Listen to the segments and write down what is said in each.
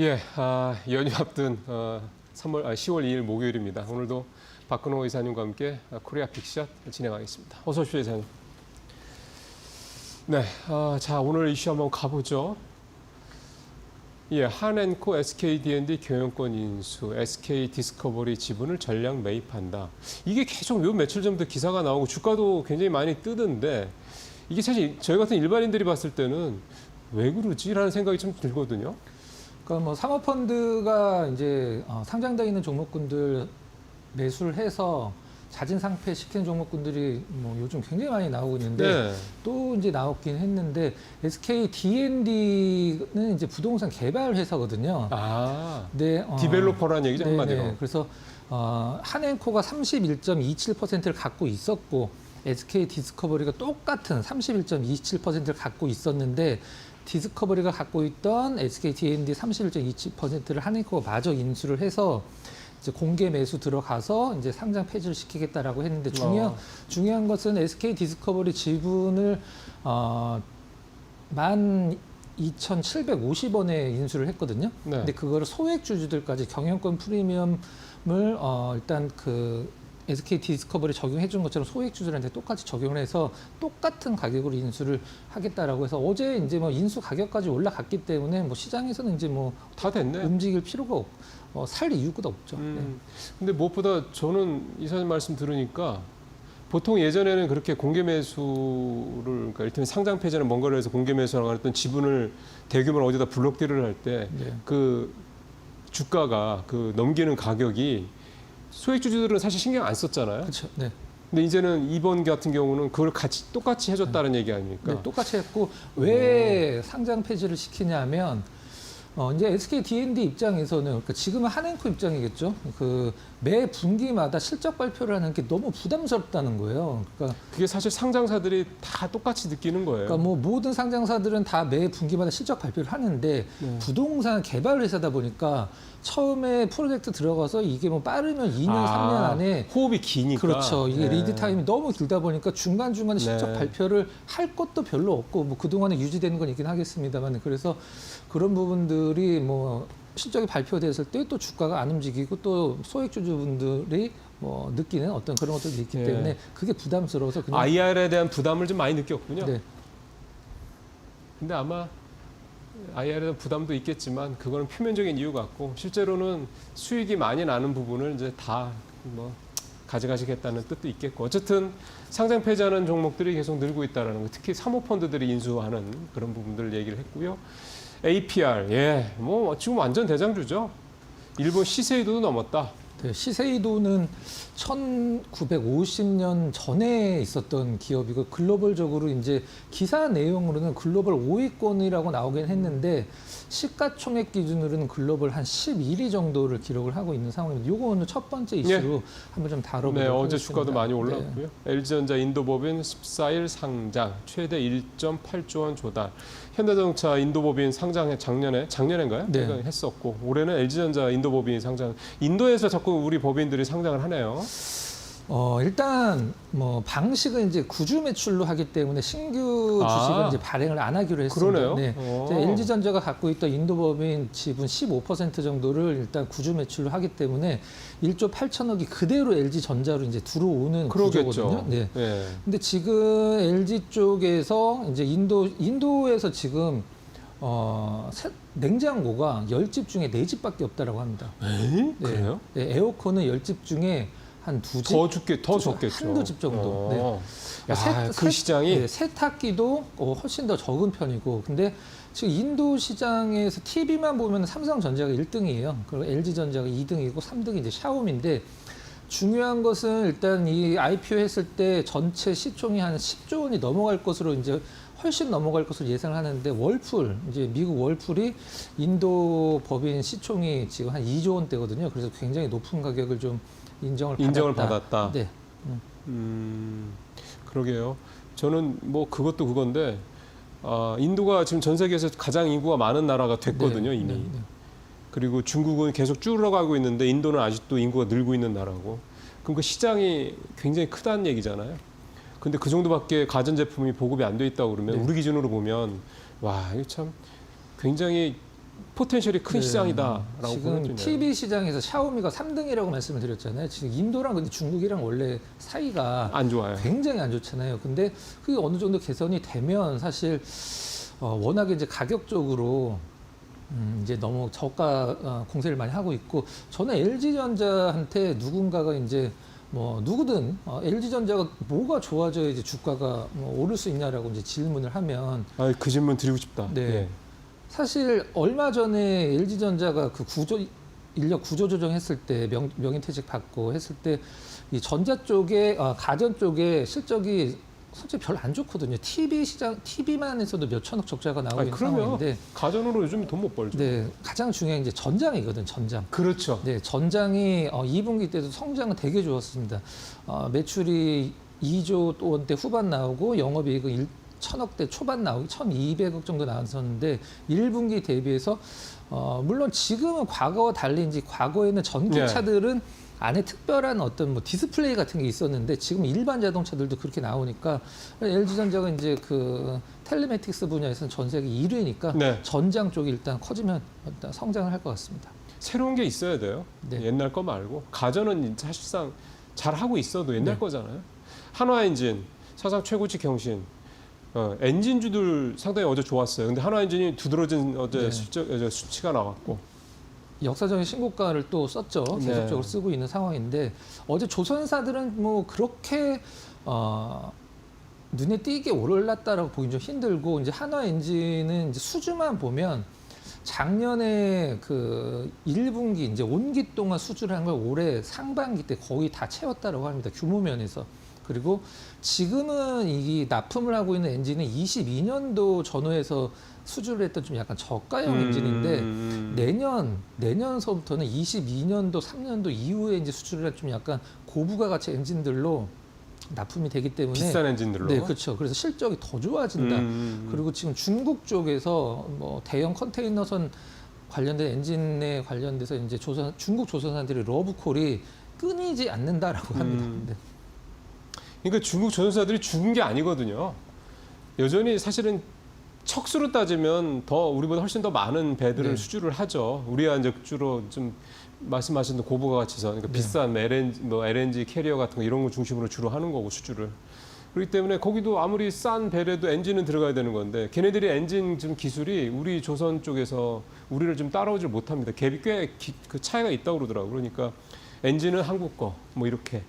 예, 아, 연휴 앞둔 어, 3월, 아, 10월 2일 목요일입니다. 오늘도 박근호 의사님과 함께 아, 코리아 픽샷 진행하겠습니다. 어서 오십시오, 의사님. 네, 아, 자 오늘 이슈 한번 가보죠. 예, 한앤코 SKD&D 경영권 인수, SK 디스커버리 지분을 전량 매입한다. 이게 계속 요 며칠 전부터 기사가 나오고 주가도 굉장히 많이 뜨던데 이게 사실 저희 같은 일반인들이 봤을 때는 왜 그러지라는 생각이 좀 들거든요. 그러니까 뭐 사모펀드가 이제 어, 상장돼 있는 종목군들 매수를 해서 자진 상폐 시키는 종목군들이 뭐 요즘 굉장히 많이 나오고 있는데 네. 또 이제 나왔긴 했는데 SK D&D는 이제 부동산 개발 회사거든요. 아, 네, 어, 디벨로퍼라는 얘기죠, 네네. 한마디로. 그래서 어, 한앤코가 31.27%를 갖고 있었고 SK 디스커버리가 똑같은 31.27%를 갖고 있었는데 디스커버리가 갖고 있던 SK D&D 31.27%를 한앤코가 마저 인수를 해서 이제 공개 매수 들어가서 이제 상장 폐지를 시키겠다라고 했는데 중요한 어. 중요한 것은 SK 디스커버리 지분을 어, 만 2,750원에 인수를 했거든요. 네. 근데 그거를 소액 주주들까지 경영권 프리미엄을 어 일단 그 SK 디스커버리 적용해 준 것처럼 소액 주주들한테 똑같이 적용을 해서 똑같은 가격으로 인수를 하겠다라고 해서 어제 이제 뭐 인수 가격까지 올라갔기 때문에 뭐 시장에서는 이제 뭐 다 됐네. 움직일 필요가 없, 어, 살 이유가 없죠. 네. 음, 근데 무엇보다 저는 이사님 말씀 들으니까 보통 예전에는 그렇게 공개 매수를 그러니까 일테면 상장 폐지는 뭔가를 해서 공개 매수라고 했던 지분을 대규모로 어디다 블록딜을 할때 네. 그 주가가 그 넘기는 가격이 소액 주주들은 사실 신경 안 썼잖아요. 그렇죠. 네. 근데 이제는 이번 같은 경우는 그걸 같이 똑같이 해줬다는 얘기 아닙니까? 네, 똑같이 했고 왜 상장 폐지를 시키냐면 어, 이제 SK D&D 입장에서는 그러니까 지금은 한앤코 입장이겠죠. 그 매 분기마다 실적 발표를 하는 게 너무 부담스럽다는 거예요. 그러니까, 그게 사실 상장사들이 다 똑같이 느끼는 거예요. 그러니까 뭐 모든 상장사들은 다 매 분기마다 실적 발표를 하는데 네. 부동산 개발 회사다 보니까 처음에 프로젝트 들어가서 이게 뭐 빠르면 2년, 아, 3년 안에 호흡이 기니까. 그렇죠. 이게 네. 리드 타임이 너무 길다 보니까 중간 중간에 실적 네. 발표를 할 것도 별로 없고 뭐 그동안에 유지되는 건 있긴 하겠습니다만 그래서 그런 부분들이 뭐 실적이 발표됐을 때 또 주가가 안 움직이고 또 소액 주주분들이 뭐 느끼는 어떤 그런 것들이 있기 네. 때문에 그게 부담스러워서 그냥 IR에 대한 부담을 좀 많이 느꼈군요. 네. 근데 아마 IR에 대한 부담도 있겠지만 그거는 표면적인 이유 같고 실제로는 수익이 많이 나는 부분을 이제 다 뭐 가져가시겠다는 뜻도 있겠고 어쨌든 상장 폐지하는 종목들이 계속 늘고 있다라는 거 특히 사모펀드들이 인수하는 그런 부분들 얘기를 했고요. APR 예 뭐 지금 완전 대장주죠. 일본 시세이도도 넘었다. 네, 시세이도는 1950년 전에 있었던 기업이고 글로벌적으로 이제 기사 내용으로는 글로벌 5위권이라고 나오긴 했는데 시가총액 기준으로는 글로벌 한 11위 정도를 기록을 하고 있는 상황입니다. 요거 오늘 첫 번째 이슈로 한번 좀 다뤄보도록 네, 어제 하겠습니다. 주가도 많이 네. 올랐고요. LG전자 인도법인 14일 상장 최대 1.8조 원 조달. 현대자동차 인도법인 상장 작년에 작년인가요? 네. 그러니까 했었고 올해는 LG전자 인도법인이 상장. 인도에서 자꾸 우리 법인들이 상장을 하네요. 어, 일단 뭐 방식은 이제 구주 매출로 하기 때문에 신규 아. 주식은 이제 발행을 안 하기로 했습니다. 그러네요. 네. 어. 이제 LG전자가 갖고 있던 인도법인 지분 15% 정도를 일단 구주 매출로 하기 때문에 1조 8천억이 그대로 LG전자로 이제 들어오는 그러겠죠. 구조거든요. 네. 네. 근데 지금 LG 쪽에서 이제 인도 인도에서 지금 어, 세- 냉장고가 10집 중에 4집밖에 없다라고 합니다. 에이? 네. 그래요? 네, 에어컨은 10집 중에 한두 집, 더 죽게 더. 적겠죠. 한두 집 정도. 어. 야, 세- 그 세- 시장이 네, 세탁기도 어, 훨씬 더 적은 편이고, 근데 지금 인도 시장에서 TV만 보면 삼성전자가 1등이에요. 그리고 LG전자가 2등이고 3등이 이제 샤오미인데 중요한 것은 일단 이 IPO 했을 때 전체 시총이 한 10조 원이 넘어갈 것으로 이제 훨씬 넘어갈 것으로 예상을 하는데 월풀 이제 미국 월풀이 인도 법인 시총이 지금 한 2조 원대거든요. 그래서 굉장히 높은 가격을 좀 인정을 인정을 받았다. 받았다. 네. 음, 그러게요. 저는 뭐 그것도 그건데 아, 인도가 지금 전 세계에서 가장 인구가 많은 나라가 됐거든요 네, 이미. 네, 네. 그리고 중국은 계속 줄어가고 있는데 인도는 아직도 인구가 늘고 있는 나라고. 그럼 그 시장이 굉장히 크다는 얘기잖아요. 근데 그 정도밖에 가전제품이 보급이 안 돼 있다고 그러면 네. 우리 기준으로 보면 와 이거 참 굉장히 포텐셜이 큰 네. 시장이다라고 지금. TV 시장에서 샤오미가 3등이라고 말씀을 드렸잖아요. 지금 인도랑 근데 중국이랑 원래 사이가 안 좋아요. 굉장히 안 좋잖아요. 근데 그게 어느 정도 개선이 되면 사실 어, 워낙에 이제 가격적으로 음, 이제 너무 저가 어, 공세를 많이 하고 있고 저는 LG전자한테 누군가가 이제 뭐 누구든 어, LG전자가 뭐가 좋아져야지 주가가 뭐 오를 수 있냐라고 이제 질문을 하면 아, 그 질문 드리고 싶다. 네. 예. 사실 얼마 전에 LG전자가 그 구조 인력 구조 조정했을 때 명, 명예퇴직 받고 했을 때 이 전자 쪽에 아, 가전 쪽에 실적이 솔직히 별로 안 좋거든요. TV 시장 TV만 해서도 몇 천억 적자가 나오고 아니, 있는 상황인데 가전으로 요즘 돈 못 벌죠. 네, 가장 중요한 게 이제 전장이거든, 전장. 그렇죠. 네, 전장이 어, 2분기 때도 성장은 되게 좋았습니다. 어, 매출이 2조 원대 후반 나오고 영업이익은 1 천억대 초반 나오고 1,200억 정도 나왔었는데 1분기 대비해서 어, 물론 지금은 과거와 달리 이제 과거에는 전기차들은 안에 특별한 어떤 뭐 디스플레이 같은 게 있었는데 지금 일반 자동차들도 그렇게 나오니까 LG전자가 이제 그 텔레매틱스 분야에서는 전 세계 1위니까 네. 전장 쪽이 일단 커지면 일단 성장을 할 것 같습니다. 새로운 게 있어야 돼요. 네. 옛날 거 말고 가전은 사실상 잘 하고 있어도 옛날 네. 거잖아요. 한화 엔진 사상 최고치 경신. 어, 엔진주들 상당히 어제 좋았어요. 근데 한화 엔진이 두드러진 어제 네. 실적, 어제 수치가 나왔고. 역사적인 신고가를 또 썼죠. 네. 계속적으로 쓰고 있는 상황인데 어제 조선사들은 뭐 그렇게 어, 눈에 띄게 오르났다라고 보기 좀 힘들고 이제 한화 엔진은 이제 수주만 보면 작년에 그 1분기 이제 온기 동안 수주를 한 걸 올해 상반기 때 거의 다 채웠다라고 합니다. 규모 면에서. 그리고 지금은 이 납품을 하고 있는 엔진은 22년도 전후에서 수주를 했던 좀 약간 저가형 엔진인데 음, 내년 내년서부터는 22년도 3년도 이후에 이제 수출을 할좀 약간 고부가 가치 엔진들로 납품이 되기 때문에 비싼 엔진들로. 네 그렇죠. 그래서 실적이 더 좋아진다. 음, 그리고 지금 중국 쪽에서 뭐 대형 컨테이너선 관련된 엔진에 관련돼서 이제 조선 중국 조선사들이 러브콜이 끊이지 않는다라고 합니다. 음. 네. 그러니까 중국 조선사들이 죽은 게 아니거든요. 여전히 사실은 척수로 따지면 더 우리보다 훨씬 더 많은 배들을 네. 수주를 하죠. 우리가 이제 주로 좀 말씀하신 그 고부가 가치선, 그러니까 네. 비싼 LNG, 뭐 LNG 캐리어 같은 거 이런 거 중심으로 주로 하는 거고 수주를. 그렇기 때문에 거기도 아무리 싼 배래도 엔진은 들어가야 되는 건데 걔네들이 엔진 좀 기술이 우리 조선 쪽에서 우리를 좀 따라오질 못합니다. 갭이 꽤 그 차이가 있다고 그러더라고. 그러니까 엔진은 한국 거 뭐 이렇게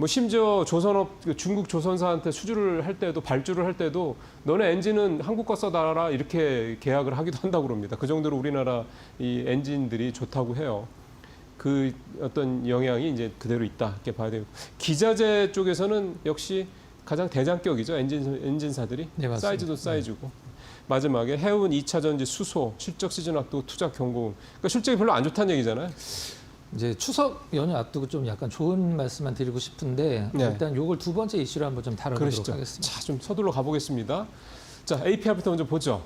뭐 심지어 조선업 그 중국 조선사한테 수주를 할 때도 발주를 할 때도 너네 엔진은 한국 거 써달라 이렇게 계약을 하기도 한다고 그럽니다. 그 정도로 우리나라 이 엔진들이 좋다고 해요. 그 어떤 영향이 이제 그대로 있다 이렇게 봐야 되고 기자재 쪽에서는 역시 가장 대장격이죠 엔진 엔진사들이 네. 사이즈도 사이즈고 마지막에 해운 2차 전지 수소 실적 시즌 앞두고 투자 경고 그러니까 실적이 별로 안 좋다는 얘기잖아요. 이제 추석 연휴 앞두고 좀 약간 좋은 말씀만 드리고 싶은데 네. 일단 요걸 두 번째 이슈로 한번 좀 다뤄보도록 그러시죠. 하겠습니다. 자, 좀 서둘러 가보겠습니다. 자, APR부터 먼저 보죠.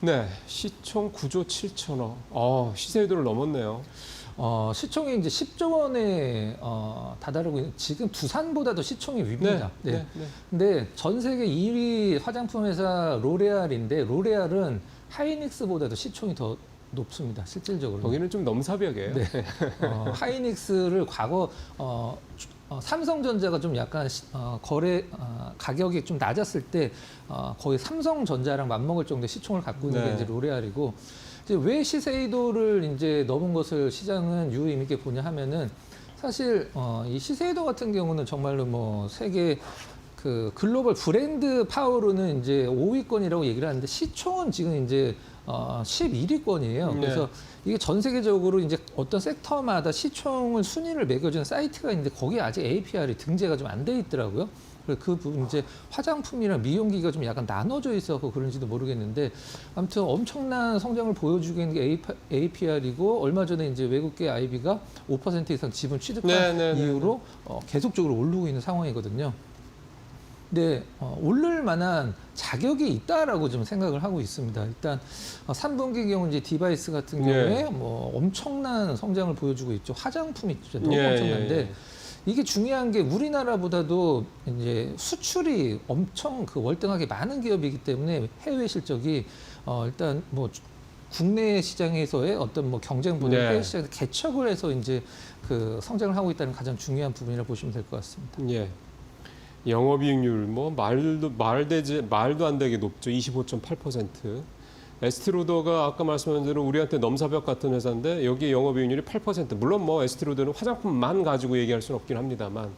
네, 시총 9조 7천억. 어, 시세율을 넘었네요. 어, 시총이 이제 10조 원에 어, 다다르고 있는 지금 두산보다도 시총이 위입니다. 네, 네, 네. 근데 전 세계 2위 화장품 회사 로레알인데 로레알은 하이닉스보다도 시총이 더 높습니다. 실질적으로. 거기는 좀 넘사벽이에요. 네. 어, 하이닉스를 과거 어, 주- 어, 삼성전자가 좀 약간 시- 어, 거래 어, 가격이 좀 낮았을 때 어, 거의 삼성전자랑 맞먹을 정도의 시총을 갖고 있는 네. 게 이제 로레알이고 이제 왜 시세이도를 이제 넘은 것을 시장은 유의 있게 보냐 하면은 사실 어, 이 시세이도 같은 경우는 정말로 뭐 세계 그 글로벌 브랜드 파워로는 이제 5위권이라고 얘기를 하는데 시총은 지금 이제 어 11위권이에요. 네. 그래서 이게 전 세계적으로 이제 어떤 섹터마다 시총을 순위를 매겨주는 사이트가 있는데 거기에 아직 APR이 등재가 좀 안 돼 있더라고요. 그래서 그 부분 이제 화장품이랑 미용기가 좀 약간 나눠져 있어서 그런지도 모르겠는데 아무튼 엄청난 성장을 보여주고 있는 게 APR이고 얼마 전에 이제 외국계 IB가 5% 이상 지분 취득한 네, 네, 네, 이후로 어, 계속적으로 오르고 있는 상황이거든요. 근데 어, 오를 만한 자격이 있다라고 좀 생각을 하고 있습니다. 일단 어, 3분기 경우 이제 디바이스 같은 예. 경우에 뭐 엄청난 성장을 보여주고 있죠. 화장품이 진짜 너무 예, 엄청난데 예, 예. 이게 중요한 게 우리나라보다도 이제 수출이 엄청 그 월등하게 많은 기업이기 때문에 해외 실적이 어, 일단 뭐 주- 국내 시장에서의 어떤 뭐 경쟁보다 네. 해외 시장에서 개척을 해서 이제 그 성장을 하고 있다는 가장 중요한 부분이라고 보시면 될 것 같습니다. 예. 영업이익률 뭐 말도 말되지 말도 안 되게 높죠. 25.8%. 에스티로더가 아까 말씀하신 대로 우리한테 넘사벽 같은 회사인데 여기 영업이익률이 8%. 물론 뭐 에스티로더는 화장품만 가지고 얘기할 수는 없긴 합니다만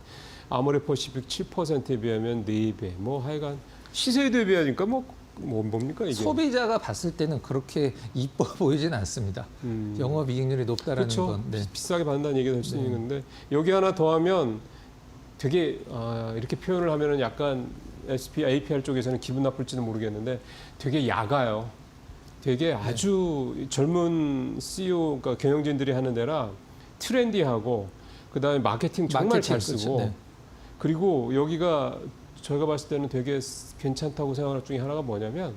아모레퍼시픽 7%에 비하면 4배. 뭐 하여간 시세에 대비하니까 뭐, 뭐 뭡니까 이게? 소비자가 봤을 때는 그렇게 이뻐 보이진 않습니다. 음. 영업이익률이 높다라는 그렇죠. 건. 네. 비싸게 받는다는 얘기가 될수 네. 있는데 여기 하나 더하면 되게 아, 이렇게 표현을 하면은 약간 SP, APR 쪽에서는 기분 나쁠지는 모르겠는데 되게 야가요. 되게 아주 젊은 CEO, 그러니까 경영진들이 하는 데라 트렌디하고 그다음에 마케팅 정말 마케팅, 잘 그렇죠. 쓰고 네. 그리고 여기가 저희가 봤을 때는 되게 괜찮다고 생각하는 것 중에 하나가 뭐냐면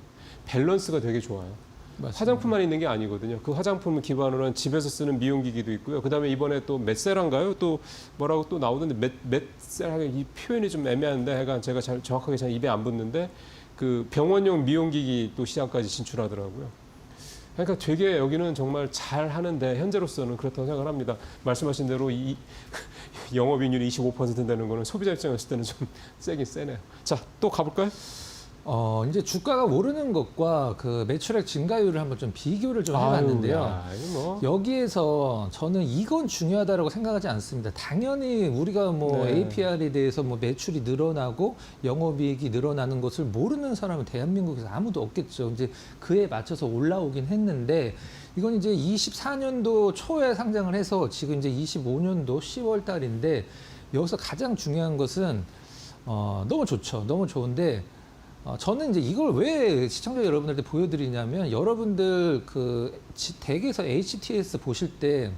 밸런스가 되게 좋아요. 맞습니다. 화장품만 있는 게 아니거든요. 그 화장품을 기반으로 한 집에서 쓰는 미용기기도 있고요. 그다음에 이번에 또 맷세라인가요? 또 뭐라고 또 나오던데 맷 맷세라 이 표현이 좀 애매한데 하여간 제가 잘 정확하게 잘 입에 안 붙는데 그 병원용 미용기기 또 시장까지 진출하더라고요. 그러니까 되게 여기는 정말 잘 하는데 현재로서는 그렇다고 생각을 합니다. 말씀하신 대로 이 영업이익률이 25% 되는 거는 소비자 입장에서 때는 좀 세긴 세네요. 자, 또 가볼까요? 어, 이제 주가가 오르는 것과 그 매출액 증가율을 한번 좀 비교를 좀 해봤는데요. 아유, 야, 뭐. 여기에서 저는 이건 중요하다고 생각하지 않습니다. 당연히 우리가 뭐 네. APR에 대해서 뭐 매출이 늘어나고 영업이익이 늘어나는 것을 모르는 사람은 대한민국에서 아무도 없겠죠. 이제 그에 맞춰서 올라오긴 했는데 이건 이제 24년도 초에 상장을 해서 지금 이제 25년도 10월 달인데 여기서 가장 중요한 것은 어, 너무 좋죠. 너무 좋은데 어, 저는 이제 이걸 왜 시청자 여러분들한테 보여드리냐면 여러분들 그 지- 댁에서 HTS 보실 때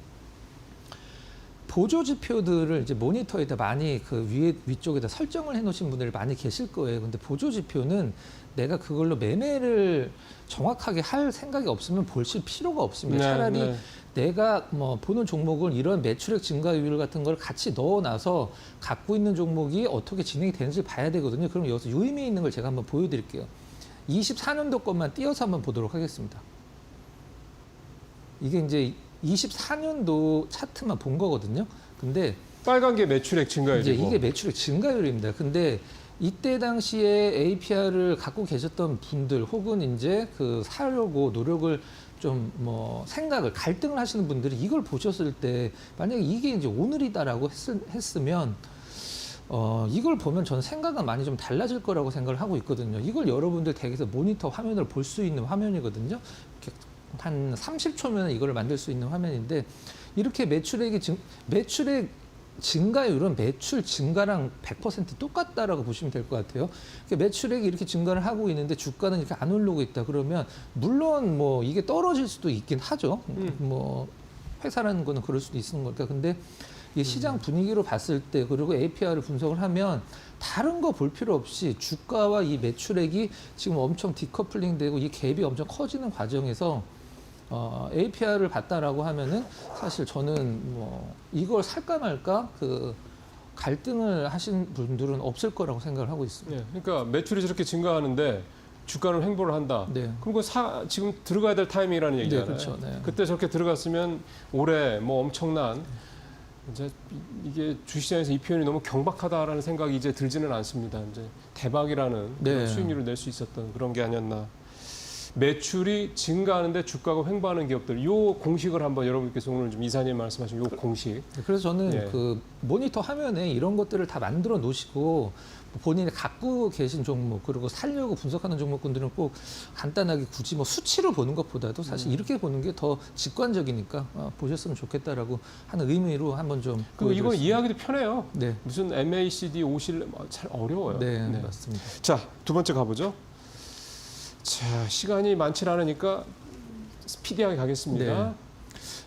보조 지표들을 이제 모니터에다 많이 그 위에 위쪽에다 설정을 해 놓으신 분들이 많이 계실 거예요. 근데 보조 지표는 내가 그걸로 매매를 정확하게 할 생각이 없으면 보실 필요가 없습니다. 네, 차라리 네. 내가 뭐 보는 종목을 이런 매출액 증가율 같은 걸 같이 넣어놔서 갖고 있는 종목이 어떻게 진행이 되는지 봐야 되거든요. 그럼 여기서 유의미 있는 걸 제가 한번 보여드릴게요. 24년도 것만 띄어서 한번 보도록 하겠습니다. 이게 이제 24년도 차트만 본 거거든요. 근데 빨간 게 매출액 증가율이고 이제 이게 매출액 증가율입니다. 근데 이때 당시에 APR을 갖고 계셨던 분들 혹은 이제 그 사려고 노력을 좀 뭐 생각을 갈등을 하시는 분들이 이걸 보셨을 때 만약에 이게 이제 오늘이다라고 했, 으면 어, 이걸 보면 저는 생각은 많이 좀 달라질 거라고 생각을 하고 있거든요. 이걸 여러분들 댁에서 모니터 화면을 볼 수 있는 화면이거든요. 한 30초면 이걸 만들 수 있는 화면인데 이렇게 매출액이 증, 매출액 증가율은 매출 증가랑 100% 똑같다라고 보시면 될 것 같아요. 그러니까 매출액이 이렇게 증가를 하고 있는데 주가는 이렇게 안 오르고 있다 그러면 물론 뭐 이게 떨어질 수도 있긴 하죠. 음. 뭐 회사라는 거는 그럴 수도 있는 거니까. 근데 이 시장 분위기로 봤을 때 그리고 APR을 분석을 하면 다른 거 볼 필요 없이 주가와 이 매출액이 지금 엄청 디커플링 되고 이 갭이 엄청 커지는 과정에서 어, APR을 봤다라고 하면은 사실 저는 뭐 이걸 살까 말까 그 갈등을 하신 분들은 없을 거라고 생각을 하고 있습니다. 예, 그러니까 매출이 저렇게 증가하는데 주가는 횡보를 한다. 네. 그럼 그 사, 지금 들어가야 될 타이밍이라는 얘기잖아요. 그렇죠. 네. 그때 저렇게 들어갔으면 올해 뭐 엄청난 이제 이- 이게 주시장에서 이 표현이 너무 경박하다라는 생각이 이제 들지는 않습니다. 이제 대박이라는 네. 수익률을 낼 수 있었던 그런 게 아니었나. 매출이 증가하는데 주가가 횡보하는 기업들, 요 공식을 한번 여러분께서 오늘 좀 이사님 말씀하신 요 공식. 그래서 저는 예. 그 모니터 화면에 이런 것들을 다 만들어 놓으시고 본인이 갖고 계신 종목 그리고 살려고 분석하는 종목군들은 꼭 간단하게 굳이 뭐 수치로 보는 것보다도 음. 사실 이렇게 보는 게 더 직관적이니까 어, 보셨으면 좋겠다라고 하는 의미로 한번 좀 그리고 이건 보여드렸습니다. 이해하기도 편해요. 네, 무슨 MACD 오실 잘 어려워요. 네, 맞습니다. 자, 두 번째 가보죠. 자, 시간이 많지 않으니까 스피디하게 가겠습니다. 네.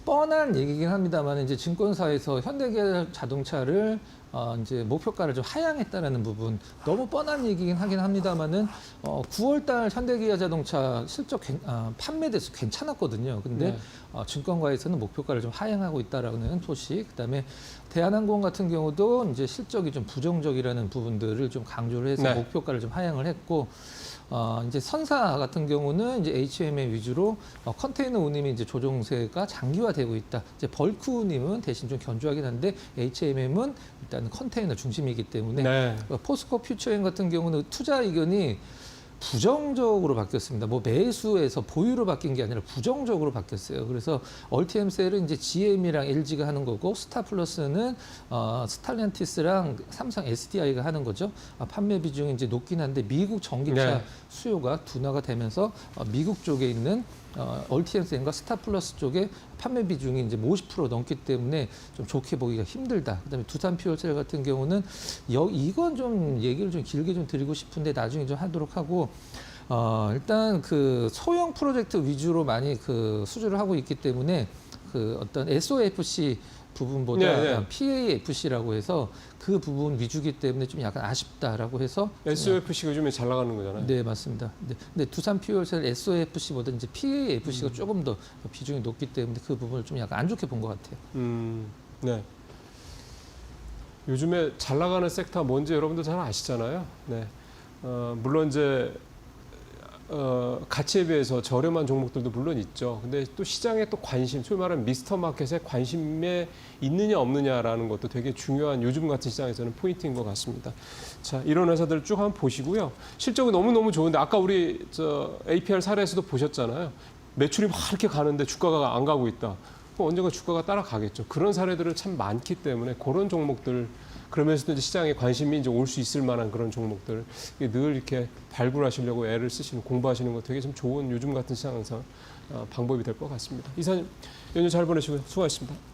뻔한 얘기긴 합니다만 이제 증권사에서 현대기아 자동차를 어 이제 목표가를 좀 하향했다라는 부분 너무 뻔한 얘기긴 하긴 합니다만은 어 9월달 현대기아 자동차 실적 괜- 아, 판매 대수 괜찮았거든요. 근데 네. 어, 증권가에서는 목표가를 좀 하향하고 있다라는 소식. 그다음에 대한항공 같은 경우도 이제 실적이 좀 부정적이라는 부분들을 좀 강조를 해서 네. 목표가를 좀 하향을 했고 어, 이제 선사 같은 경우는 이제 HMM 위주로 어, 컨테이너 운임이 이제 조정세가 장기화되고 있다. 이제 벌크 운임은 대신 좀 견조하긴 한데 HMM은 일단 컨테이너 중심이기 때문에 네. 어, 포스코 퓨처엔 같은 경우는 투자 의견이 부정적으로 바뀌었습니다. 뭐 매수에서 보유로 바뀐 게 아니라 부정적으로 바뀌었어요. 그래서 얼티엠셀은 이제 GM이랑 LG가 하는 거고 스타플러스는 어, 스탈렌티스랑 삼성 SDI가 하는 거죠. 아, 판매 비중이 이제 높긴 한데 미국 전기차 네. 수요가 둔화가 되면서 어, 미국 쪽에 있는 어, 얼티엠셀과 스타플러스 쪽에 판매 비중이 이제 50% 넘기 때문에 좀 좋게 보기가 힘들다. 그다음에 두산 퓨어셀 같은 경우는 여, 이건 좀 얘기를 좀 길게 좀 드리고 싶은데 나중에 좀 하도록 하고 어, 일단 그 소형 프로젝트 위주로 많이 그 수주를 하고 있기 때문에 그 어떤 SOFC 부분보다 네, 네. PAFC라고 해서 그 부분 위주기 때문에 좀 약간 아쉽다라고 해서 SOFC가 요즘에 잘 나가는 거잖아요. 네 맞습니다. 네, 근데 두산 퓨어셀 SOFC보다 이제 PAFC가 음. 조금 더 비중이 높기 때문에 그 부분을 좀 약간 안 좋게 본 것 같아요. 음, 네. 요즘에 잘 나가는 섹터 뭔지 여러분들 잘 아시잖아요. 네. 어, 물론 이제 어, 가치에 비해서 저렴한 종목들도 물론 있죠. 근데 또 시장에 또 관심, 소위 말하는 미스터 마켓에 관심에 있느냐 없느냐라는 것도 되게 중요한 요즘 같은 시장에서는 포인트인 것 같습니다. 자, 이런 회사들 쭉 한번 보시고요. 실적은 너무너무 좋은데 아까 우리 저 APR 사례에서도 보셨잖아요. 매출이 막 이렇게 가는데 주가가 안 가고 있다. 언젠가 주가가 따라가겠죠. 그런 사례들은 참 많기 때문에 그런 종목들 그러면서도 이제 시장에 관심이 이제 올 수 있을 만한 그런 종목들 늘 이렇게 발굴하시려고 애를 쓰시는 공부하시는 거 되게 좀 좋은 요즘 같은 시장에서 어, 방법이 될 것 같습니다. 이사님 연휴 잘 보내시고요. 수고하셨습니다.